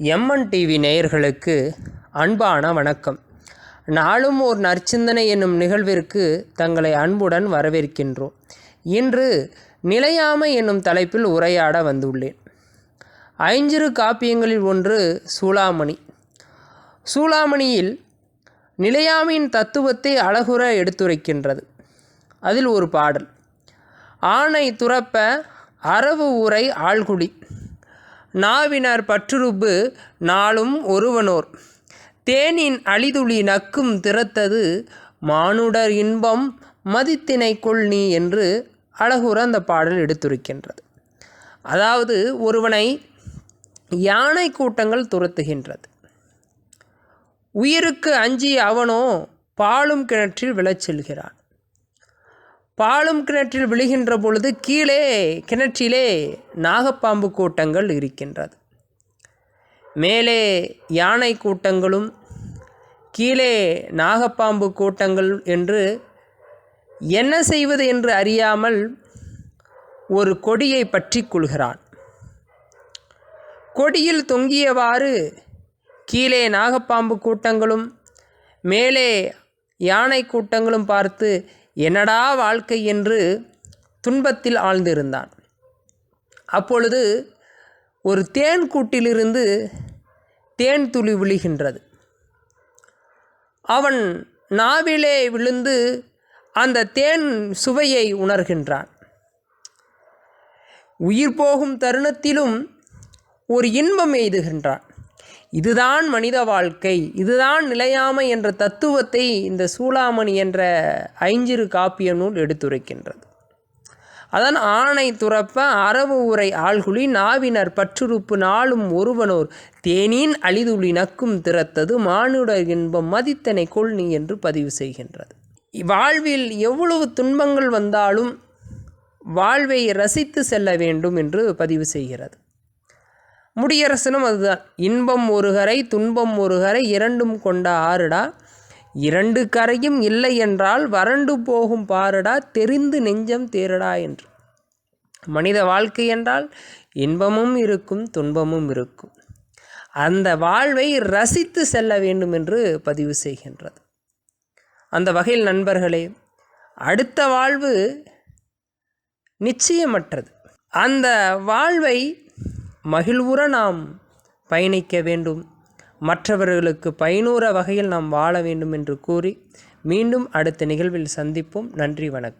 MN TV நேயர்களுக்கு அன்பான வணக்கம். நாளும் ஓர் நற்சிந்தனை என்னும் நிகழ்விற்கு தங்களை அன்புடன் வரவேற்கின்றோம். இன்று நிலையாமை என்னும் தலைப்பில் உரையாட வந்துள்ளேன். ஐஞ்சிறு காப்பியங்களில் ஒன்று சூளாமணி. சூளாமணியில் நிலையாமையின் தத்துவத்தை அழகுற எடுத்துரைக்கின்றது. அதில் ஒரு பாடல். ஆணை துறப்ப அரவு உரை ஆழ்குடி நாவினர் பற்றுருப்பு நாளும் ஒருவனோர். தேனின் அழிதுளி நக்கும் திறத்தது மானுடர் இன்பம் மதித்தினை கொள்ளி என்று அழகுற அந்த பாடல் எடுத்துரைக்கின்றது. அதாவது ஒருவனை யானை கூட்டங்கள் துரத்துகின்றது. உயிருக்கு அஞ்சி அவனோ பாலும் கிணற்றில் விழச் செல்கிறான். பாலும் கிணற்றில் விழுகின்ற பொழுது கீழே கிணற்றிலே நாகப்பாம்பு கூட்டங்கள் இருக்கின்றது. மேலே யானை கூட்டங்களும் கீழே நாகப்பாம்பு கூட்டங்கள் என்று என்ன செய்வது என்று அறியாமல் ஒரு கொடியை பற்றி கொள்கிறான். கொடியில் தொங்கியவாறு கீழே நாகப்பாம்பு கூட்டங்களும் மேலே யானை கூட்டங்களும் பார்த்து என்னடா வாழ்க்கை என்று துன்பத்தில் ஆழ்ந்திருந்தான். அப்பொழுது ஒரு தேன் கூட்டிலிருந்து தேன் துளி விழுகின்றது. அவன் நாவிலே விழுந்து அந்த தேன் சுவையை உணர்கின்றான். உயிர் போகும் தருணத்திலும் ஒரு இன்பம் எய்துகின்றான். இதுதான் மனித வாழ்க்கை இதுதான் நிலையாமை என்ற தத்துவத்தை இந்த சூளாமணி என்ற ஐஞ்சிறு காப்பிய நூல் எடுத்துரைக்கின்றது. அதன் ஆணை துறப்ப அரவு உரை ஆள்குழி நாவினர் பற்றுறுப்பு நாளும் ஒருவனோர் தேனின் அழிதுளி நக்கும் திறத்தது மானுட இன்பம் மதித்தனை கொள்னி என்று பதிவு செய்கின்றது. வாழ்வில் எவ்வளவு துன்பங்கள் வந்தாலும் வாழ்வை ரசித்து செல்ல வேண்டும் என்று பதிவு செய்கிறது. முடியரசனும் அதுதான். இன்பம் ஒரு கரை துன்பம் ஒரு கரை இரண்டும் கொண்ட ஆறுடா? இரண்டு கரையும் இல்லை என்றால் வறண்டு போகும் பாருடா தெரிந்து நெஞ்சம் தேரடா என்று. மனித வாழ்க்கை என்றால் இன்பமும் இருக்கும் துன்பமும் இருக்கும். அந்த வாழ்வை ரசித்து செல்ல வேண்டும் என்று பதிவு செய்கின்றது. அந்த வகையில் நண்பர்களே அடுத்த வாழ்வு நிச்சயமற்றது. அந்த வாழ்வை மகிழ்வுற நாம் பயணிக்க வேண்டும். மற்றவர்களுக்கு பயனுற வகையில் நாம் வாழ வேண்டும் என்று கூறி மீண்டும் அடுத்த நிகழ்வில் சந்திப்போம். நன்றி வணக்கம்.